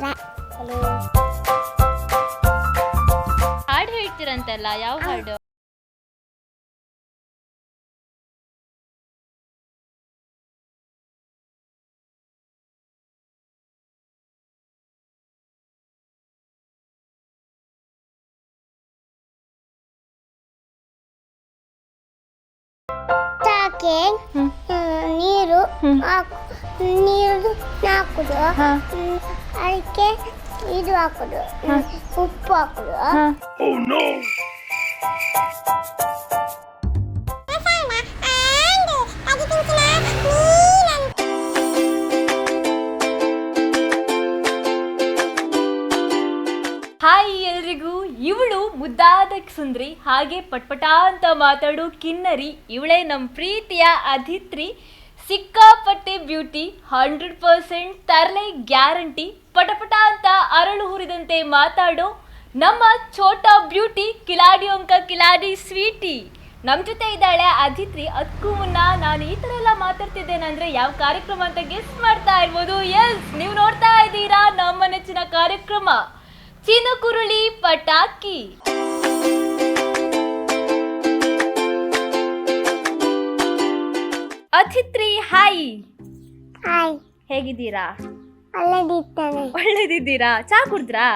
ನಮಸ್ಕಾರ ಹಾಡು ಹೇಳ್ತೀರಂತಲ್ಲ ಯಾವ ಹಾಡು? ನೀರು. ಹಾಕು. ನೀರು ಹಾಕುದು ಅದಕ್ಕೆ ಇದು ಹಾಕುದು. ಉಪ್ಪು ಹಾಕುದು. ಹಾಯ್ ಎಲ್ರಿಗೂ. ಇವಳು ಮುದ್ದಾದ ಸುಂದ್ರಿ ಹಾಗೆ ಪಟ್ಪಟ ಅಂತ ಮಾತಾಡು ಕಿನ್ನರಿ. ಇವಳೇ ನಮ್ಮ ಪ್ರೀತಿಯ ಅಧಿತ್ರಿ ಸಿಕ್ಕಾಪಟ್ಟೆ ಬ್ಯೂಟಿ, ಹಂಡ್ರೆಡ್ ಪರ್ಸೆಂಟ್ ತರಲೆ ಗ್ಯಾರಂಟಿ, ಪಟಪಟ ಅಂತ ಅರಳು ಹುರಿದಂತೆ ಮಾತಾಡೋ ನಮ್ಮ ಛೋಟಾ ಬ್ಯೂಟಿ ಕಿಲಾಡಿ ಅಂಕ ಕಿಲಾಡಿ ಸ್ವೀಟಿ. ನಮ್ಮ ಜೊತೆ ಇದ್ದಾಳೆ ಅದಿತ್ರಿ. ಅದಕ್ಕೂ ಮುನ್ನ ನಾನು ಈ ಥರ ಎಲ್ಲ ಮಾತಾಡ್ತಿದ್ದೇನಂದ್ರೆ ಯಾವ ಕಾರ್ಯಕ್ರಮ ಅಂತ ಗೆಸ್ ಮಾಡ್ತಾ ಇರ್ಬೋದು. ಎಸ್ ನೀವು ನೋಡ್ತಾ ಇದ್ದೀರಾ ನಮ್ಮ ನೆಚ್ಚಿನ ಕಾರ್ಯಕ್ರಮ. ಚಿನುಕುರುಳಿ ಪಟಾಕಿ. ಅತಿಥ್ರಿ ಹಾಯ್. ಹಾಯ್. ಹೇಗಿದ್ದೀರಾ? ಒಳ್ಳೇದಿದ್ದೀರಾ? ಚಾ ಕುಡ್ದ್ರಾ?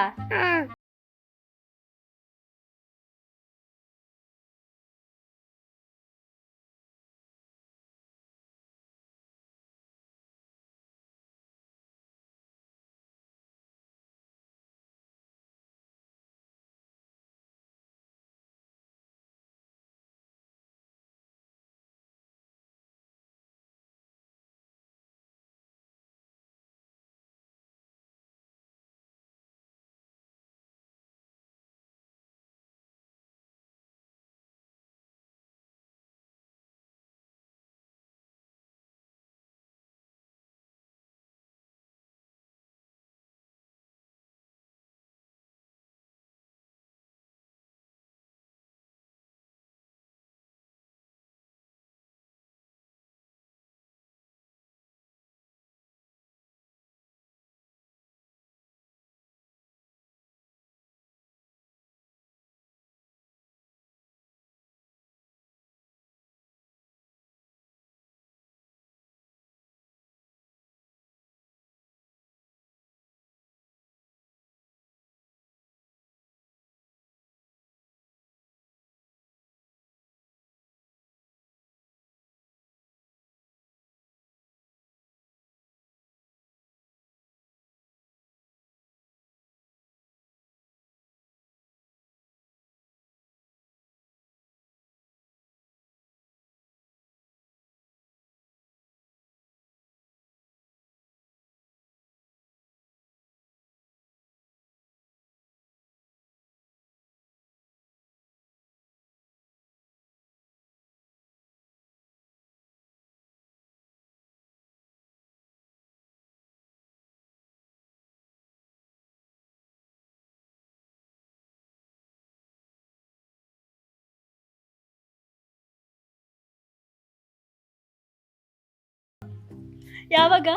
ಯಾವಾಗ?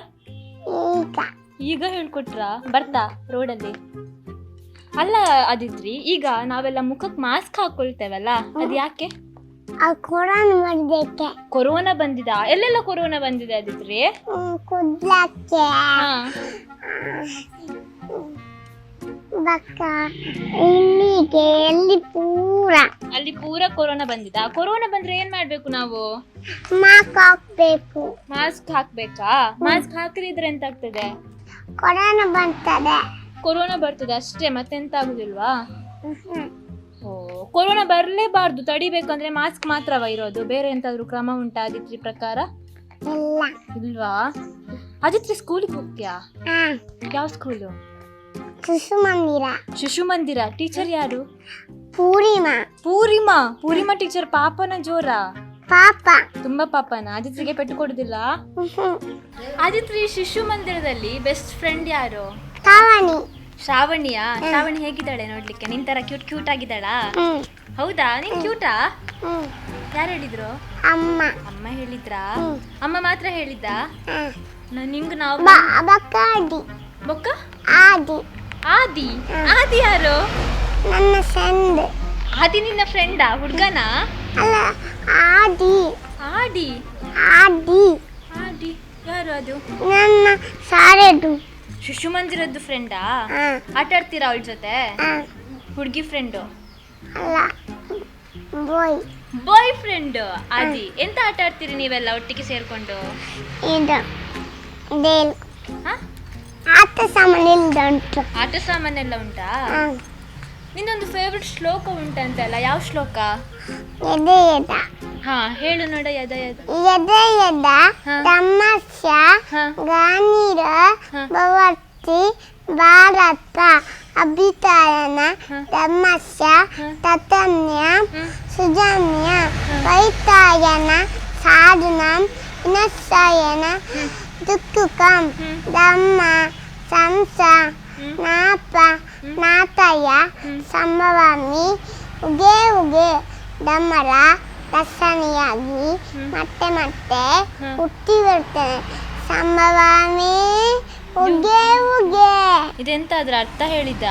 ಈಗ. ಹೇಳ್ಕೊಟ್ರ? ಬರ್ತಾ ರೋಡಲ್ಲಿ. ಅಲ್ಲ ಅದಿದ್ರಿ ಈಗ ನಾವೆಲ್ಲ ಮುಖಕ್ಕೆ ಮಾಸ್ಕ್ ಹಾಕೊಳ್ತೇವಲ್ಲ ಅದು ಯಾಕೆ? ಕೊರೋನಾ ಬಂದಿದ? ಎಲ್ಲೆಲ್ಲ ಕೊರೋನಾ ಬಂದಿದೆ ಅದಿದ್ರಿ ಬಕ್ಕ. ಇಲ್ಲಿಗೆ ಅಲ್ಲಿ ಪೂರ. ಅಲ್ಲಿ ಪೂರ ಕೊರೋನಾ ಬಂದಿದ? ಕೊರೋನಾ ಬಂದ್ರೆ ಏನ್ ಮಾಡ್ಬೇಕು ನಾವು? ಮಾಸ್ಕ್ ಹಾಕ್ಬೇಕು. ಮಾಸ್ಕ್ ಹಾಕ್ಬೇಕಾ? ಮಾಸ್ಕ್ ಹಾಕಿದ್ರೆ ಎಂತ ಆಗ್ತದೆ ಕೊರೋನಾ ಬಂತದೆ ಕೊರೋನಾ ಬರ್ತದೆ ಅಷ್ಟೇ ಮತ್ತೆಂತ ಆಗುದಿಲ್ವಾ. ಓ ಕೊರೋನಾ ಬರಲೇಬಾರ್ದು. ತಡಿಬೇಕಂದ್ರೆ ಮಾಸ್ಕ್ ಮಾತ್ರವ ಇರೋದು. ಬೇರೆ ಎಂತಾದ್ರೂ ಕ್ರಮ ಉಂಟಾ ಆದಿತ್ರಿ ಪ್ರಕಾರ? ಇಲ್ಲ. ಇಲ್ವಾ? ಆದಿತ್ರಿ ಸ್ಕೂಲಿಗೆ ಹೋಗ್ತೀಯಾ? ಯಾವ ಸ್ಕೂಲು ಶಿಶು ಮಂದಿರ ಶಿಶು ಮಂದಿರ ಟೀಚರ್ ಯಾರು? ಪೂರ್ಣಿಮಾ ಪೂರಿಮಾ? ಪೂರಿಮಾ ಟೀಚರ್ ಪಾಪನ ಜೋರ. ಪಾಪ. ತುಂಬಾ ಪಾಪನ? ಆದಿತ್ರಿಗೆ ಪೆಟ್ಟು ಕೊಡುದಿಲ್ಲ? ಆದಿತ್ರಿ ಶಿಶು ಮಂದಿರದಲ್ಲಿ ಬೆಸ್ಟ್ ಫ್ರೆಂಡ್ ಯಾರು? ಕವನಿ ಶ್ರಾವಣಿಯಾ? ಶ್ರಾವಣಿ ಹೇಗಿದ್ದಾಳೆ ನೋಡ್ಲಿಕ್ಕೆ? ನಿನ್ ತರ ಕ್ಯೂಟ್ ಕ್ಯೂಟ್ ಆಗಿದ್ದಾಳಾ? ಹ್ಮ್. ಹೌದಾ? ನೀನ್ ಕ್ಯೂಟಾ ಹ್ಮ್. ಯಾರು ಹೇಳಿದ್ರು? ಅಮ್ಮ. ಅಮ್ಮ ಹೇಳಿದ್ರಾ? ಹ್ಮ್. ಅಮ್ಮ ಮಾತ್ರ ಹೇಳಿದ್ದ? ಹಾ ನ- ನಿಂಗ್ ನಾವು ಬ ಬೊಕ್ಕ? ಆದಿ. ಆದಿ. ಆದಿ ಯಾರು? ನನ್ನ ಫ್ರೆಂಡ್ ಆದಿ ನಿನ್ನ ಫ್ರೆಂಡಾ ಹುಡ್ಗನ? ಅಲ್ಲ ಆದಿ. ಆಡಿ ಆದಿ. ಆದಿ. ಯಾರು ಅದು? ನನ್ನ ಸಾರೆದು ಶಿಶು ಮಂದಿರದ್ದು ಫ್ರೆಂಡಾ ಆಟ ಆಡ್ತೀರಾ ಅವಳ ಜೊತೆ? ಹುಡುಗಿ ಫ್ರೆಂಡು ಅಲ್ಲ ಬಾಯ್ ಬಾಯ್ ಫ್ರೆಂಡ್ ಆದಿ. ಎಂತ ಆಟ ಆಡ್ತೀರಿ ನೀವೆಲ್ಲ ಒಟ್ಟಿಗೆ ಸೇರ್ಕೊಂಡು? ಇದು ಹಾ? ಆಟ ಸಾಮಾನು ಇಲ್ಲ ಉಂಟು. ಆಟ ಸಾಮಾನೆಲ್ಲ ಉಂಟಾ? ನಿನ್ನೊಂದು ಫೇವ್ರೆಟ್ ಶ್ಲೋಕ ಉಂಟಂತಲ್ಲ ಯಾವ ಶ್ಲೋಕ? ಎದೆ ಎದ ಹಾ ಹೇಳು ನೋಡ ಯದ ಯದ ಎದೆ ಎದ. ತಮಸ್ಯ. ಗಾನಿರ. ಭವತಿ ಭಾರತ ಅಭಿತಾಯನ ತಮಸ್ಯ ತತನ್ಯ. ಸುಜನ್ಯ ವೈತಾಯನ ಸಾಧನ ವಿನಶ್ಶಯನ ದುಃಖಕಂ ದಮ್ಮ ಧಮ್ಮ ಸಂಸ. ನಾಪ ನಾತಯ. ಸಂಭವಾಮಿ ಉಗೆ ಉಗೆ ದಮ್ಮರ ರಸನಿಯಾಗಿ. ಮತ್ತೆ ಮತ್ತೆ ಹುಟ್ಟಿ ಬರ್ತೇನೆ ಸಂಭವಾಮಿ ಉಗೆ ಉಗೆ ಇದೆಂತ ಅದ್ರ ಅರ್ಥ ಹೇಳಿದ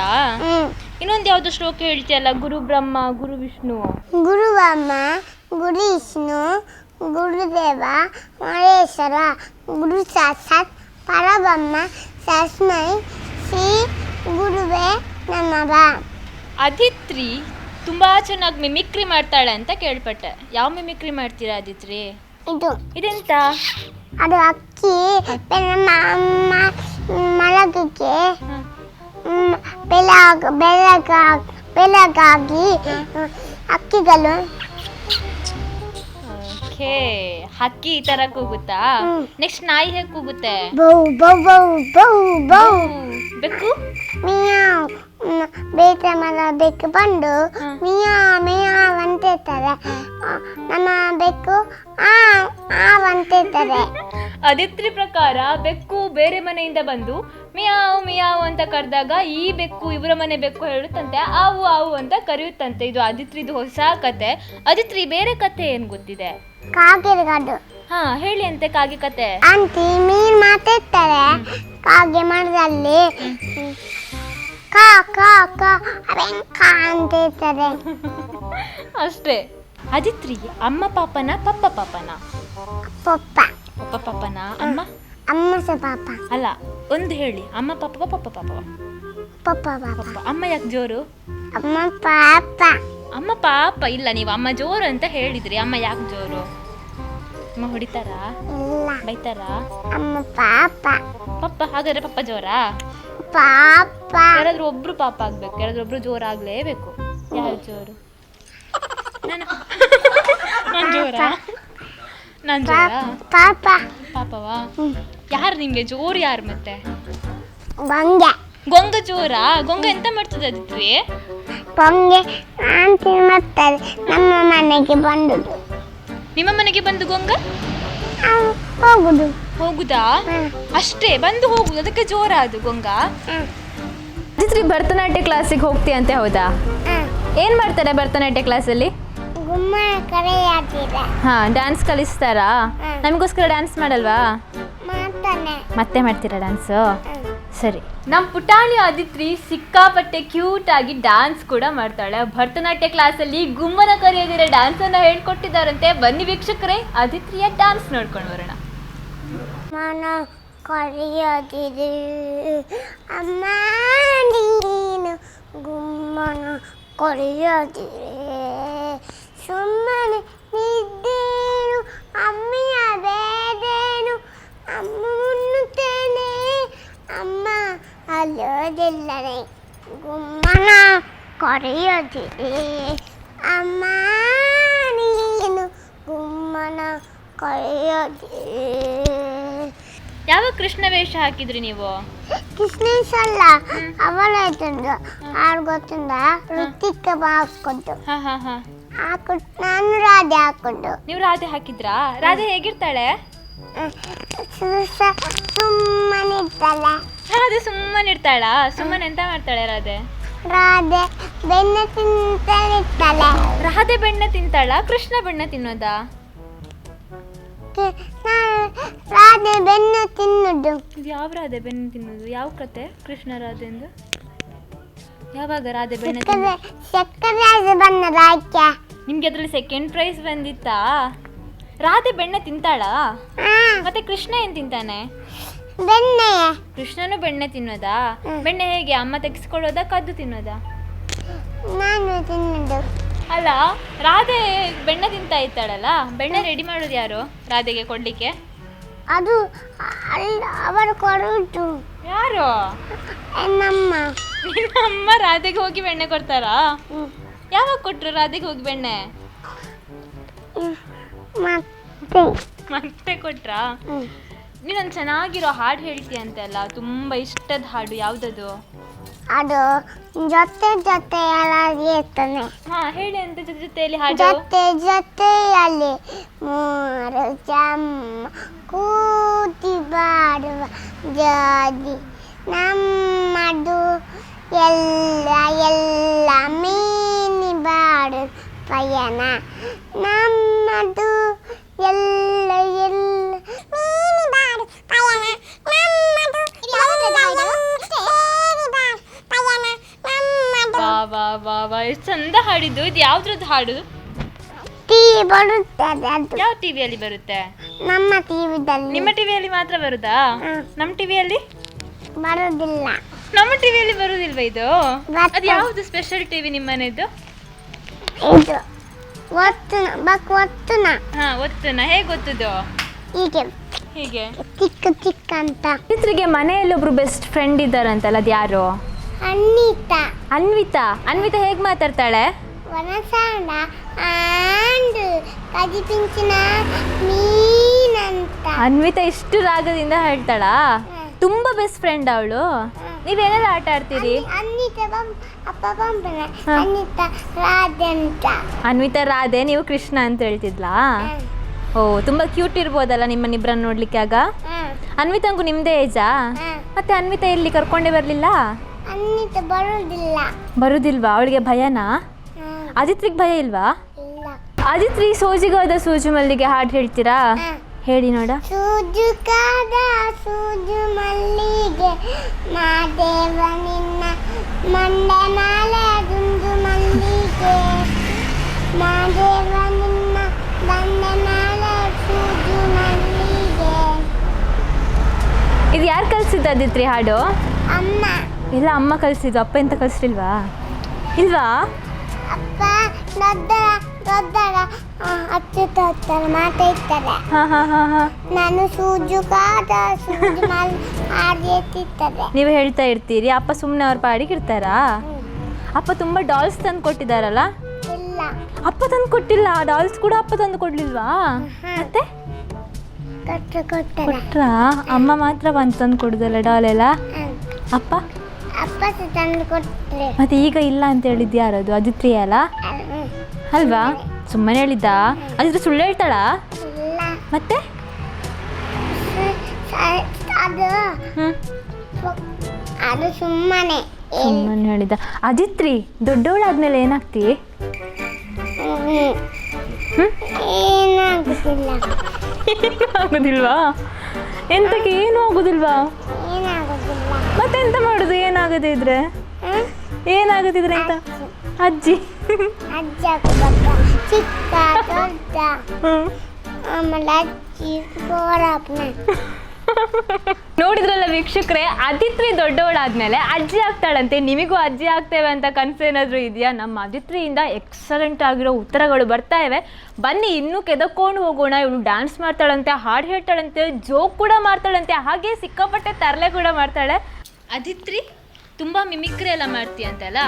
ಇನ್ನೊಂದು ಯಾವ್ದು ಶ್ಲೋಕ ಹೇಳ್ತೀಯಲ್ಲ ಗುರು ಬ್ರಹ್ಮ ಗುರು ವಿಷ್ಣು ಗುರುವಮ್ಮ ಗುರು ವಿಷ್ಣು ಗುರುದೇವ ಮಹೇಶ್ವರ ಗುರು ಸಾಕ್ಷಾತ್ ಪರಬ್ರಹ್ಮ ತಸ್ಮೈ ಶ್ರೀ ಗುರುವೇ ನಮಃ. ಅದಿತ್ರಿ ತುಂಬಾ ಚೆನ್ನಾಗಿ ಮಿಮಿಕ್ರಿ ಮಾಡ್ತಾಳೆ ಅಂತ ಕೇಳ್ಪಟ್ಟೆ. ಯಾವ ಮಿಮಿಕ್ರಿ ಮಾಡ್ತೀರಾ ಅದಿತ್ರಿ ಇದು. ಇದೆಂತ? ಅದು ಅಕ್ಕಿ ಹ. ಮ್, ಬೆಳಗ ಬೆಳಗ ಬೆಳಗಾಗಿ ಅಕ್ಕಿಗಳು. ಓಕೆ ಹಕ್ಕಿ ಈ ತರ ಕೂಗುತ್ತಾ? ನೆಕ್ಸ್ಟ್ ನಾಯಿ ಹೇಗೆ ಕೂಗುತ್ತೆ? ಬೌ ಬೌ ಬೌ ಬೌ ಬೌ. ಬೆಕ್ಕು? ಮಿಯಾವ್. ಮ್, ಬೇಟ ಮರ ಬೆಕ್ಕು ಬಂದು ಮಿಯಾ ಮಿಯಾವ್ ಮಿಯಾವ್ ಅಂತಿರ್ತಾರೆ ಆ, ನಮ್ಮ ಬೆಕ್ಕು ಆ ಆ ಅಂತಿರ್ತಾರೆ ಅದಿತ್ರಿ ಪ್ರಕಾರ ಬೆಕ್ಕು ಬೇರೆ ಮನೆಯಿಂದ ಬಂದು ಮಿಯಾವು ಮಿಯಾವು ಅಂತ ಕರೆದಾಗ ಈ ಬೆಕ್ಕು ಇವರ ಮನೆ ಬೆಕ್ಕು ಹೇಳುತ್ತಂತೆ ಆವು ಆವು ಅಂತ ಕರೆಯುತ್ತಂತೆ. ಇದು ಅದಿತ್ರಿದು ಹೊಸ ಕತೆ. ಅದಿತ್ರಿ ಬೇರೆ ಕತೆ ಏನ್ ಗೊತ್ತಿದೆ? ಕಾಗೆಗಳು ಹಾ ಹೇಳಿ ಅಂತೆ ಕಾಗೆ ಕತೆ. ಮೀನ್ ಮಾತಾಡ್ತಾರೆ ಕಾಗೆ ಮರದಲ್ಲಿ ಕಾ ಕಾ ಕಾ ಅವೆಂಕ ಅಂತಿರ್ತಾರೆ ಅಷ್ಟೇ. ಅದಿತ್ರಿ ಅಮ್ಮ ಪಾಪನ ಪಪ್ಪ ಪಾಪನ? ಪಪ್ಪ. ಪಪ್ಪ ಪಾಪನ? ಅಮ್ಮ? ಅಮ್ಮ ಸ ಪಾಪ. ಅಲ್ಲ ಒಂದು ಹೇಳಿ. ಅಮ್ಮ ಪಾಪ ಪಪ್ಪ ಪಾಪ ಪಪ್ಪ ಪಾಪ. ಪಪ್ಪ ಅಮ್ಮ ಯಾಕೆ ಜೋರು? ಅಮ್ಮ ಪಾಪ. ಅಮ್ಮ ಪಾಪ. ಇಲ್ಲ ನೀವು ಅಮ್ಮ ಜೋರು ಅಂತ ಹೇಳಿದ್ರಿ. ಅಮ್ಮ ಯಾಕೆ ಜೋರು? ಅಮ್ಮ ಹೊಡಿತಾರಾ? ಇಲ್ಲ. ಬೈತಾರಾ? ಅಮ್ಮ ಪಾಪ. ಪಪ್ಪ ಹಾಗಾದ್ರೆ ಪಪ್ಪ ಜೋರಾ? ಪಾಪ. ಯಾರಾದ್ರೂ ಒಬ್ರು ಪಾಪ ಆಗ್ಬೇಕು. ಯಾರಾದ್ರೂ ಒಬ್ರು ಜೋರಾಗ್ಲೇಬೇಕು. ಯಾರು ಜೋರು? ನಾನು. ನಾನ್ ಜೋರಾ? ನಾನ್ ಜೋರಾ ಪಾಪ. ಪಾಪವಾ. ಯಾರು ನಿಮಗೆ ಜೋರು ಯಾರು ಮತ್ತೆ? ಬಂಗೆ ಗೊಂಗ ಜೋರಾ? ಗೊಂಗ ಎಂತ ಮಾಡ್ತದೆ ಅದಿತ್ರಿ ಬಂಗೆ ಆಂಟಿ ಮಾಡ್ತಾರೆ ನಮ್ಮ ಮನೆಗೆ ಬಂದುದು ನಿಮ್ಮ ಮನೆಗೆ ಬಂದು ಗೊಂಗ? ಹೋಗುದು. ಹೋಗುದಾ? ಹ್ಮ್. ಅಷ್ಟೇ ಬಂದು ಹೋಗುದು. ಅದಕ್ಕೆ ಜೋರ ಅದು ಗೊಂಗ. ಅದಿತ್ರಿ ಭರತನಾಟ್ಯ ಕ್ಲಾಸಿಗೆ ಹೋಗ್ತೀಯಂತೆ ಹೌದಾ? ಹ್ಮ್. ಏನ್ ಮಾಡ್ತಾರೆ ಭರತನಾಟ್ಯ ಕ್ಲಾಸಲ್ಲಿ ಹಾ ಡ್ಯಾನ್ಸ್ ಕಲಿಸ್ತಾರಾ? ನಮಗೋಸ್ಕರ ಡ್ಯಾನ್ಸ್ ಮಾಡಲ್ವಾ? ಮತ್ತೆ ಮಾಡ್ತೀರಾ ಡ್ಯಾನ್ಸು ಸರಿ. ನಮ್ಮ ಪುಟಾಣಿ ಆದಿತ್ರಿ ಸಿಕ್ಕಾಪಟ್ಟೆ ಕ್ಯೂಟ್ ಆಗಿ ಡ್ಯಾನ್ಸ್ ಕೂಡ ಮಾಡ್ತಾಳೆ. ಭರತನಾಟ್ಯ ಕ್ಲಾಸಲ್ಲಿ ಗುಮ್ಮನ ಕರೆಯದಿರೋ ಡ್ಯಾನ್ಸ್ ಅನ್ನ ಹೇಳ್ಕೊಟ್ಟಿದ್ದಾರಂತೆ. ಬನ್ನಿ ವೀಕ್ಷಕರೇ ಆದಿತ್ರಿಯ ಡ್ಯಾನ್ಸ್ ನೋಡ್ಕೊಂಡು ಬರೋಣ. ಅಮ್ಮ ನೀನು ಗುಮ್ಮನ ಕರೆಯದಿರೆ ಸುಮ್ಮನೆ ನಿದ್ದೇನು ಅಮ್ಮಿಯ ಬೇದೇನು ಅಮ್ಮ ಮುನ್ನುತ್ತೇನೆ ಅಮ್ಮ ಅಲ್ಲೋದಿಲ್ಲನೆ ಗುಮ್ಮನ ಕರೆಯದಿರೆ ಅಮ್ಮ ನೀನು ಗುಮ್ಮನ ಕರೆಯದಿರೆ ಯಾವ ಕೃಷ್ಣ ವೇಷ ಹಾಕಿದ್ರಿ ನೀವು? ಕೃಷ್ಣೇಶ್ ಅಲ್ಲ ಅವಳಾಯ್ತಂದು ಆರು ಗೊತ್ತಿಂದ ಋತಿಕ ಹಾಕೊಂಡು ಹಾ ಹಾ ಹಾ. ಹಾಕೊಂಡು ನಾನು ರಾಧೆ ಹಾಕೊಂಡು ನೀವು ರಾಧೆ ಹಾಕಿದ್ರಾ? ರಾಧೆ ಹೇಗಿರ್ತಾಳೆ? ಸುಮ್ಮನೆ ಇರ್ತಾಳೆ ರಾಧೆ ಸುಮ್ಮನೆ ಇರ್ತಾಳಾ ಸುಮ್ಮನೆ ಎಂತ ಮಾಡ್ತಾಳೆ ರಾಧೆ? ರಾಧೆ ಬೆಣ್ಣೆ ತಿಂತಾಳೆ ರಾಧೆ ಬೆಣ್ಣೆ ತಿಂತಾಳ ಕೃಷ್ಣ ಬೆಣ್ಣೆ ತಿನ್ನೋದಾ? ನಾನು ರಾಧೆ ಬೆನ್ನು ತಿನ್ನುದು. ಇದು ಯಾವ ರಾಧೆ ಬೆಣ್ಣೆ ತಿನ್ನೋದು? ಯಾವ ಕತೆ? ಕೃಷ್ಣ ರಾಧೆಂದು ಯಾವಾಗ ರಾಧೆ ಬೆಣ್ಣೆ ತಿನ್ನೋದು? ಸಕ್ಕರೆ ನಿಮ್ಗೆ ಅದ್ರಲ್ಲಿ ಸೆಕೆಂಡ್ ಪ್ರೈಸ್ ಬಂದಿತ್ತಾ? ರಾಧೆ ಬೆಣ್ಣೆ ತಿಂತಾಳಾ? ಹಾ. ಮತ್ತೆ ಕೃಷ್ಣ ಏನ್ ತಿಂತಾನೆ? ಬೆಣ್ಣೆ. ಕೃಷ್ಣನು ಬೆಣ್ಣೆ ತಿನ್ನೋದಾ. ಬೆಣ್ಣೆ ಹೇಗೆ? ಅಮ್ಮ ತೆಗೆಸ್ಕೊಳ್ಳೋದಾ ಕದ್ದು ತಿನ್ನೋದಾ? ನಾನು ತಿನ್ನೋದು. ಅಲ್ಲ ರಾಧೆ ಬೆಣ್ಣೆ ತಿಂತಾ ಇದ್ದಾಳಲ್ಲ? ಬೆಣ್ಣೆ ರೆಡಿ ಮಾಡೋದು ಯಾರು ರಾಧೆಗೆ ಕೊಡ್ಲಿಕ್ಕೆ? ಅದು ಅವರು ಕೊಡುವುದು ಯಾರು? ನಮ್ಮ. ನಿನ್ನ ಅಮ್ಮ ರಾಧೆಗೆ ಹೋಗಿ ಬೆಣ್ಣೆ ಕೊಡ್ತಾರಾ. ಯಾವಾಗ ಕೊಟ್ರು ರಾಧೆಗೆ ಹೋಗಿ ಬೆಣ್ಣೆ. ಮತ್ತೆ. ಮತ್ತೆ ಕೊಟ್ರಾ? ಹ್ಮ್. ನೀನೊಂದು ಚೆನ್ನಾಗಿರೋ ಹಾಡು ಹೇಳ್ತೀಯ ಅಂತೆಲ್ಲ ತುಂಬ ಇಷ್ಟದ ಹಾಡು ಯಾವುದದು? ಅದು ಜೊತೆ ಜೊತೆಯಲ್ಲಿ ಇರ್ತಾನೆ ಹಾ ಹೇಳಿ ಅಂತ ಜೊತೆ ಜೊತೆಯಲ್ಲಿ ಹಾಡು. ಜೊತೆ ಜೊತೆಯಲ್ಲಿ ಮೂರು ಜಮ್ಮ ಕೂತಿ ಬಾಡುವ ಜಾದಿ ನಮ್ಮದು ಎಲ್ಲ ಎಲ್ಲ ಮೀನಿ ಬಾಡು ಪಯಣ. ನಮ್ಮದು ಎಲ್ಲ ಎಲ್ಲ ಮೀನಿ ಬಾಡು ಪಯಣ ನಮ್ಮದು ಪಯಣ ನಮ್ಮದು ವಾ ವಾ ವಾ ವಾ ಎಷ್ಟು ಚಂದ ಹಾಡಿದ್ದು ಇದು ಯಾವ್ದ್ರದ್ದು ಹಾಡು? ಟೀ ಬರುತ್ತೆ ಅದು. ಯಾವ ಟಿವಿಯಲ್ಲಿ ಬರುತ್ತೆ? ನಮ್ಮ ಟಿವಿದಲ್ಲಿ ನಿಮ್ಮ ಟಿವಿಯಲ್ಲಿ ಮಾತ್ರ ಬರುದಾ. ನಮ್ಮ ಟಿವಿಯಲ್ಲಿ ಬರುದಿಲ್ಲ ನಮ್ಮ ಟಿವಿಯಲ್ಲಿ ಬರುದಿಲ್ವಾ ಇದು? ಬರ್ತದೆ. ಅದು ಯಾವ್ದು ಸ್ಪೆಷಲ್ ಟಿವಿ ನಿಮ್ಮನೆದು ಇದು. ಒತ್ತುನ ಬಕ್ ಒತ್ತುನ. ಹಾ ಒತ್ತುನ. ಹೇಗೆ ಗೊತ್ತದು ಹೀಗೆ. ಹೀಗೆ. ಚಿಕ್ಕ ಚಿಕ್ಕ ಅಂತ. ಚಿತ್ರಿಗೆ ಮನೆಯಲ್ಲಿ ಒಬ್ರು ಬೆಸ್ಟ್ ಫ್ರೆಂಡ್ ಇದ್ದಾರಂತಲ್ಲ ಅದು ಯಾರು? ಅನ್ನಿತ ಅನ್ವಿತಾ ಅನ್ವಿತಾ ಹೇಗೆ ಮಾತಾಡ್ತಾಳೆ? ವನಸಾಂಡ ಆಂಡ್ ಕದಿ ಪಿಂಚಿನ ಮೀನಂತ. ಅನ್ವಿತಾ ಇಷ್ಟು ರಾಗದಿಂದ ಹೇಳ್ತಾಳಾ. ತುಂಬಾ ಬೆಸ್ಟ್ ಫ್ರೆಂಡ್ ಅವಳು. ನೀವೇನೆಲ್ಲ ಆಟ ಆಡ್ತೀರಿ? ಅನ್ವಿತಾ ಬಂ ಅಪ್ಪ ಹಾ. ಅನ್ವಿತಾ ರಾಧೆ ನೀವು ಕೃಷ್ಣ ಅಂತ ಹೇಳ್ತಿದ್ಲಾ? ಓ ತುಂಬಾ ಕ್ಯೂಟ್ ಇರ್ಬೋದಲ್ಲ ನಿಮ್ಮನ್ನಿಬ್ಬರನ್ನ ನೋಡ್ಲಿಕ್ಕೆ ಆಗ ಅನ್ವಿತಂಗು ಅನ್ವಿತಾಂಗೂ ನಿಮ್ದೇ ಏಜಾ. ಮತ್ತೆ ಅನ್ವಿತಾ ಎಲ್ಲಿ ಕರ್ಕೊಂಡೇ ಬರ್ಲಿಲ್ಲ? ಅನ್ನಿತ ಬರುವುದಿಲ್ಲ ಬರುದಿಲ್ವಾ? ಅವಳಿಗೆ ಭಯನಾ. ಆದಿತ್ರಿಗೆ ಭಯ ಇಲ್ವಾ? ಇಲ್ಲ. ಆದಿತ್ರಿ ಸೋಜಿಗಾದ ಸೂಜು ಮಲ್ಲಿಗೆ ಹಾಡು ಹೇಳ್ತೀರಾ. ಹೇಳಿ ನೋಡ. ಸೂಜುಕಾದ ಸೂಜು ಮಲ್ಲಿಗೆ ಮಾದೇವ ನಿನ್ನ ಮಂಡೆ ಮಾಲೆ ದುಂದು ಮಲ್ಲಿಗೆ. ಮಾದೇವ ನಿನ್ನ ಬಂಡೆ ಮಾಲೆ ಸೂಜು ಮಲ್ಲಿಗೆ. ಇದು ಯಾರು ಕಲ್ಸಿದ್ದು ಆದಿತ್ರಿ ಹಾಡು? ಅಮ್ಮ. ಇಲ್ಲ ಅಮ್ಮ ಕಳಿಸಿದ್ದು ಅಪ್ಪ ಎಂತ ಕಲಿಸ್ಲಿಲ್ವಾ? ಇಲ್ವಾ? ಅಪ್ಪ ದೊಡ್ಡರ ದೊಡ್ಡರ ಅಚ್ಚುತ್ತ ಹತ್ತರ ಮಾತಾಡ್ತಾರೆ ಹಾ ಹಾ ಹಾ ಹಾಂ. ನಾನು ಸೂಜು ಮಾಲ್ ಹಾಗೆ ನೀವು ಹೇಳ್ತಾ ಇರ್ತೀರಿ ಅಪ್ಪ ಸುಮ್ಮನೆ ಅವ್ರ ಪಾಡಿಗೆ ಇರ್ತಾರಾ ಅಪ್ಪ ತುಂಬಾ ಡಾಲ್ಸ್ ತಂದು ಕೊಟ್ಟಿದ್ದಾರಲ್ಲ? ಇಲ್ಲ. ಅಪ್ಪ ತಂದು ಕೊಟ್ಟಿಲ್ಲ ಡಾಲ್ಸ್ ಕೂಡ ಅಪ್ಪ ತಂದು ಕೊಡ್ಲಿಲ್ವಾ? ಮತ್ತೆ? ಕೊಟ್ಟು ಕೊಟ್ಟರೆ ಕೊಟ್ರಾ? ಅಮ್ಮ ಮಾತ್ರ ಬಂದು ತಂದು ಕೊಡುದಲ್ಲ ಡಾಲ್ ಎಲ್ಲ? ಅಪ್ಪ? ಅಪ್ಪ ತಂದು ಮತ್ತೆ ಈಗ ಇಲ್ಲ ಅಂತ ಹೇಳಿದ್ದು ಯಾರದು ಅದಿತ್ರಿ ಅಲ್ಲ? ಅಲ್ವಾ? ಸುಮ್ಮನೆ ಹೇಳಿದ್ದ? ಅದಿದ್ರೆ ಸುಳ್ಳು ಹೇಳ್ತಾಳಾ? ಮತ್ತೆ? ಅದು ಅದು ಸುಮ್ಮನೆ. ಸುಮ್ಮನೆ ಹೇಳಿದ. ಅದಿತ್ರಿ ದೊಡ್ಡವಳಾದ್ಮೇಲೆ ಏನಾಗ್ತಿ? ಏನಾಗುದಿಲ್ಲ. ಆಗೋದಿಲ್ವಾ ಎಂತಕ್ಕೆ ಏನು ಆಗೋದಿಲ್ವಾ? ಏನಾಗುದಿಲ್ಲ. ಮತ್ತೆ ಎಂತ ಮಾಡುದು? ಏನಾಗುತ್ತಿದ್ರೆ ಇದ್ರೆ? ಏನಾಗದಿದ್ರೆ ಅಂತ ಅಜ್ಜಿ. ಚಿಕ್ಕ. ಆಮೇಲೆ ಅಜ್ಜಿ ನೋಡಿದ್ರಲ್ಲ ವೀಕ್ಷಕರೇ ಅದಿತ್ರಿ ದೊಡ್ಡವಳಾದ್ಮೇಲೆ ಅಜ್ಜಿ ಆಗ್ತಾಳಂತೆ. ನಿಮಗೂ ಅಜ್ಜಿ ಆಗ್ತೇವೆ ಅಂತ ಕನಸೇನಾದ್ರೂ ಇದೆಯಾ? ನಮ್ಮ ಅದಿತ್ರಿಯಿಂದ ಎಕ್ಸಲೆಂಟ್ ಆಗಿರೋ ಉತ್ತರಗಳು ಬರ್ತಾ ಇವೆ. ಬನ್ನಿ ಇನ್ನೂ ಕೆದಕೊಂಡು ಹೋಗೋಣ. ಇವಳು ಡ್ಯಾನ್ಸ್ ಮಾಡ್ತಾಳಂತೆ ಹಾಡು ಹೇಳ್ತಾಳಂತೆ ಜೋಕ್ ಕೂಡ ಮಾಡ್ತಾಳಂತೆ. ಹಾಗೆ ಸಿಕ್ಕಾಪಟ್ಟೆ ತರಲೆ ಕೂಡ ಮಾಡ್ತಾಳೆ. ಅದಿತ್ರಿ ತುಂಬಾ ಮಿಮಿಕ್ರಿ ಎಲ್ಲ ಮಾಡ್ತೀಯಂತಲ್ಲ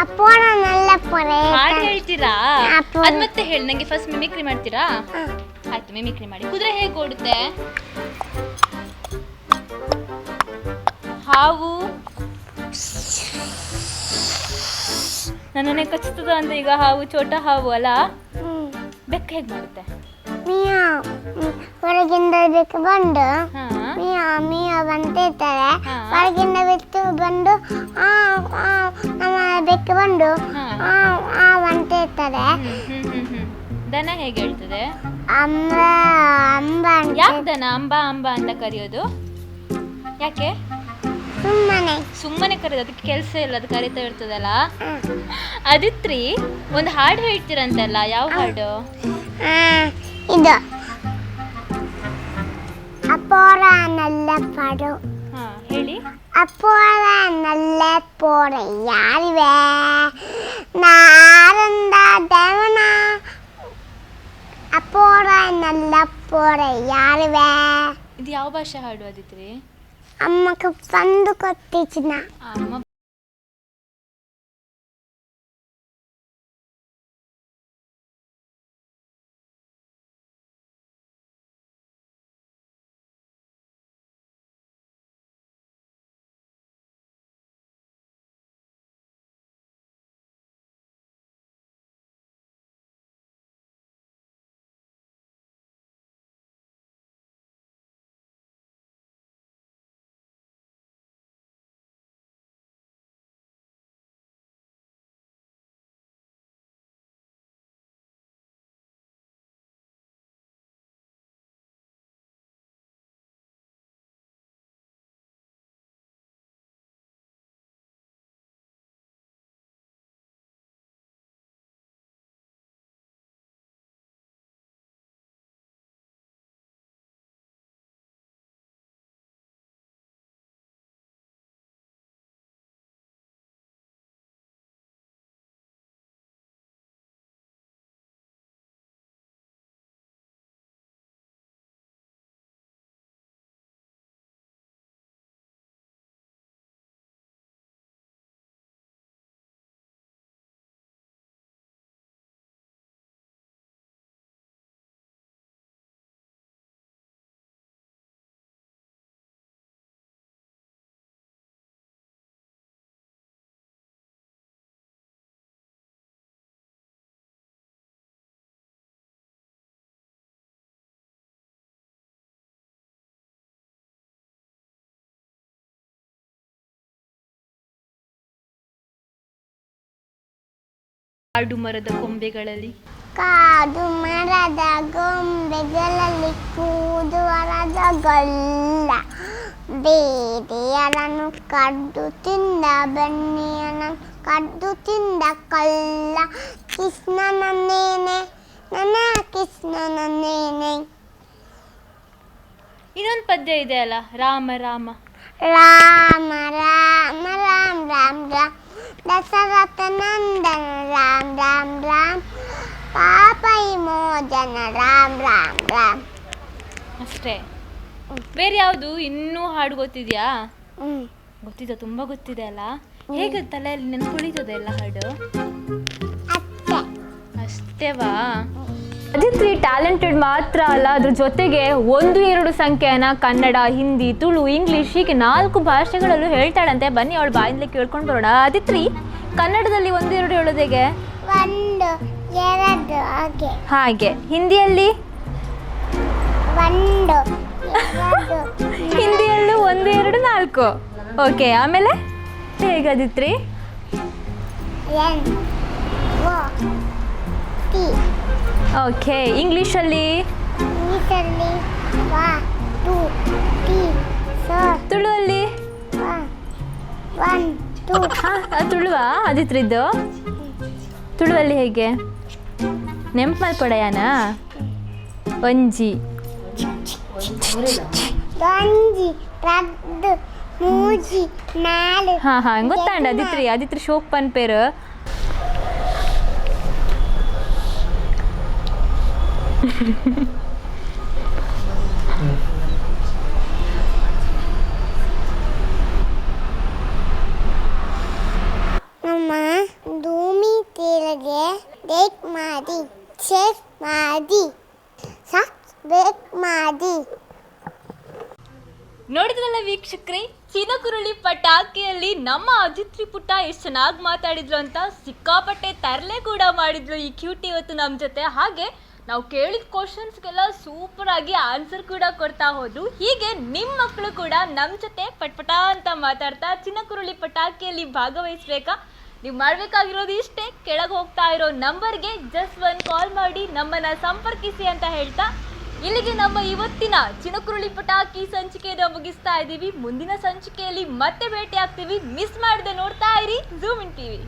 ಅಂತಲ್ಲ? ಹಾಡು ಹೇಳ್ತೀರಾ. ಅದ್ ಮತ್ತೆ ಹೇಳಿ ನಂಗೆ ಫಸ್ಟ್ ಮಿಮಿಕ್ರಿ ಮಾಡ್ತೀರಾ? ಆಯ್ತು ಮಿಮಿಕ್ರಿ ಮಾಡಿ. ಕುದುರೆ ಹೇಗೆ ಓಡುತ್ತೆ? ಹಾವು. ನನ್ನನ್ನೇ ಕಚ್ಚುತ್ತದ ಅಂತ ಈಗ ಹಾವು ಚೋಟ ಹಾವು ಅಲ್ಲ? ಬೆಕ್ಕ ಹೇಗೆ ಮಾಡುತ್ತೆ? ಮಿಯಾವ್. ಹೊರಗಿಂದ ಬೇಕು ಬಂದು ಮಿಯಾವ್ ಮಿಯಾವ್ ಅಂತಿರ್ತಾರೆ ಹಾ. ಹೊರಗಿಂದ ಬಿಟ್ಟು ಬಂದು ಆ ನಮ್ಮ ಬೆಕ್ಕು ಬಂದು. ಆ ಆ ಹ್ಮ್, ಹ್ಮ್. ದನ ಹೇಗೆ ಹೇಳ್ತದೆ? ಅಂಬ ಅಂಬ ಅಂತ ಯಾಕೆ ದನ? ಅಂಬ ಅಂಬ ಅಂತ ಕರೆಯೋದು? ಯಾಕೆ? ಸುಮ್ಮನೆ. ಸುಮ್ಮನೆ ಕರೆದು ಅದಕ್ಕೆ ಕೆಲಸ ಇಲ್ಲ ಅದು ಕರಿತಾ ಇರ್ತದಲ್ಲ. ಅದಿತ್ರಿ ಒಂದು ಹಾಡು ಹೇಳ್ತೀರಂತಲ್ಲ ಯಾವ ಹಾಡು? ಇದು. ಅಪೋರ ನಲ್ಲ ಪಡು. ಹಾ ಹೇಳಿ. ಯಾರಿವೆ? ನಾರಂದ ದೇವನ. ಅಪೋರ ನಲ್ಲ ಪೋರ ಯಾರಿವೆ? ಇದು ಯಾವ ಭಾಷೆ ಹಾಡು ಅದಿತ್ರಿ అమ్మకు పండు కొట్టించిన. ಕಾಡು ಮರದ ಕೊಂಬೆಗಳಲ್ಲಿ ಕಾಡು ಮರದ ಗೊಂಬೆಗಳಲ್ಲಿ ಕೂದುವರದ ಗಲ್ಲ. ಬೇಟೆಯರನ್ನು ಕದ್ದು ತಿಂದ ಬೆಣ್ಣಿಯನ ಕದ್ದು ತಿಂದ ಕಲ್ಲ. ಕೃಷ್ಣನನ್ನೇನೆ ನನ್ನ ಕೃಷ್ಣನನ್ನೇನೆ ಇನ್ನೊಂದು ಪದ್ಯ ಇದೆ ಅಲ್ಲ ರಾಮ ರಾಮ. ರಾಮ ರಾಮ ರಾಮ ರಾಮ ರಾಮ. ದಶರಥ ರಾಮ್ ರಾಮ್ ರಾಮ್ ಪಾಪ ವಿಮೋಚನ ರಾಮ್ ರಾಮ್ ರಾಮ್ ಅಷ್ಟೇ. ಬೇರೆ ಯಾವುದು ಇನ್ನೂ ಹಾಡು ಗೊತ್ತಿದ್ಯಾ? ಹ್ಮ್. ಗೊತ್ತಿದೆ ತುಂಬ ಗೊತ್ತಿದೆ ಅಲ್ಲ? ಹೇಗೆ ತಲೆಯಲ್ಲಿ ನೆನ್ಕೊಳಿತದೆ ಎಲ್ಲ ಹಾಡು? ಅಷ್ಟೇ. ಅಷ್ಟೇವಾ ಅದಿತ್ರಿ ಟ್ಯಾಲೆಂಟೆಡ್ ಮಾತ್ರ ಅಲ್ಲ ಅದ್ರ ಜೊತೆಗೆ ಒಂದು ಎರಡು ಸಂಖ್ಯೆಯನ್ನ ಕನ್ನಡ ಹಿಂದಿ ತುಳು ಇಂಗ್ಲಿಷ್ ಹೀಗೆ ನಾಲ್ಕು ಭಾಷೆಗಳಲ್ಲೂ ಹೇಳ್ತಾಳಂತೆ. ಬನ್ನಿ ಅವಳು ಬಾಯಿಂದಲೇ ಕೇಳ್ಕೊಂಡು ಬರೋಣ. ಅದಿತ್ರಿ ಕನ್ನಡದಲ್ಲಿ ಒಂದು ಎರಡು ಹೇಳೋದೇಗೆ? ಒಂದು ಎರಡು ಹಾಗೆ. ಹಾಗೆ. ಹಿಂದಿಯಲ್ಲಿ? ಒಂದು ಹಿಂದಿಯಲ್ಲೂ ಒಂದು ಎರಡು ನಾಲ್ಕು. ಓಕೆ ಆಮೇಲೆ? ಹೇಗೆ Adithri? N O T. Okay ಇಂಗ್ಲೀಷಲ್ಲಿ ತುಳುವಲ್ಲಿ? ತುಳುವಾ? ಅದಿತ್ರಿದ್ದು ತುಳುವಲ್ಲಿ ಹೇಗೆ? ನೆಂಪು ಮಾಡ್ಕೊಡಯಾನ ಒಂಜಿ ಹಾಂ ಹಾಂ ಗೊತ್ತಾಂಡ ಅದಿತ್ರಿ ಅದಿತ್ರಿ ಶೋಕ್ ಪನ್ ಪೇರು. ನಮ್ಮ ಭೂಮಿ ತೀರಗೆ ಡೇಟ್ ಮಾಡಿ ಚೆಕ್ ಮಾಡಿ ಸಬ್ಸ್ಕ್ರೈಬ್ ಮಾಡಿ. ನೋಡಿದ್ರಲ್ಲ ವೀಕ್ಷಕ್ರಿ ಚಿನಕುರುಳಿ ಪಟಾಕಿಯಲ್ಲಿ ನಮ್ಮ ಅಜಿತ್ರಿ ಪುಟ್ಟ ಎಷ್ಟು ಚೆನ್ನಾಗಿ ಮಾತಾಡಿದ್ರು ಅಂತ ಸಿಕ್ಕಾಪಟ್ಟೆ ತರಲೆ ಕೂಡ ಮಾಡಿದ್ರು ಈ ಕ್ಯೂಟಿ ಇವತ್ತು ನಮ್ಮ ಜೊತೆ. ಹಾಗೆ ನಾವು ಕೇಳಿದ ಕ್ವಶನ್ಸ್ಗೆಲ್ಲ ಸೂಪರ್ ಆಗಿ ಆನ್ಸರ್ ಕೂಡ ಕೊಡ್ತಾ ಹೋದ್ರು. ಹೀಗೆ ನಿಮ್ಮ ಮಕ್ಕಳು ಕೂಡ ನಮ್ಮ ಜೊತೆ ಪಟ್ಪಟ ಅಂತ ಮಾತಾಡ್ತಾ ಚಿನ್ನಕುರುಳಿ ಪಟಾಕಿಯಲ್ಲಿ ಭಾಗವಹಿಸ್ಬೇಕಾ? ನೀವು ಮಾಡಬೇಕಾಗಿರೋದು ಇಷ್ಟೇ, ಕೆಳಗೆ ಹೋಗ್ತಾ ಇರೋ ನಂಬರ್ಗೆ ಜಸ್ಟ್ ಒಂದು ಕಾಲ್ ಮಾಡಿ ನಮ್ಮನ್ನ ಸಂಪರ್ಕಿಸಿ ಅಂತ ಹೇಳ್ತಾ ಇಲ್ಲಿಗೆ ನಮ್ಮ ಇವತ್ತಿನ ಚಿನಕುರುಳಿ ಪಟಾಕಿ ಸಂಚಿಕೆಯನ್ನು ಮುಗಿಸ್ತಾ ಇದ್ದೀವಿ. ಮುಂದಿನ ಸಂಚಿಕೆಯಲ್ಲಿ ಮತ್ತೆ ಭೇಟಿ ಆಗ್ತೀವಿ ಮಿಸ್ ಮಾಡದೆ ನೋಡ್ತಾ ಇರಿ. Zoom in TV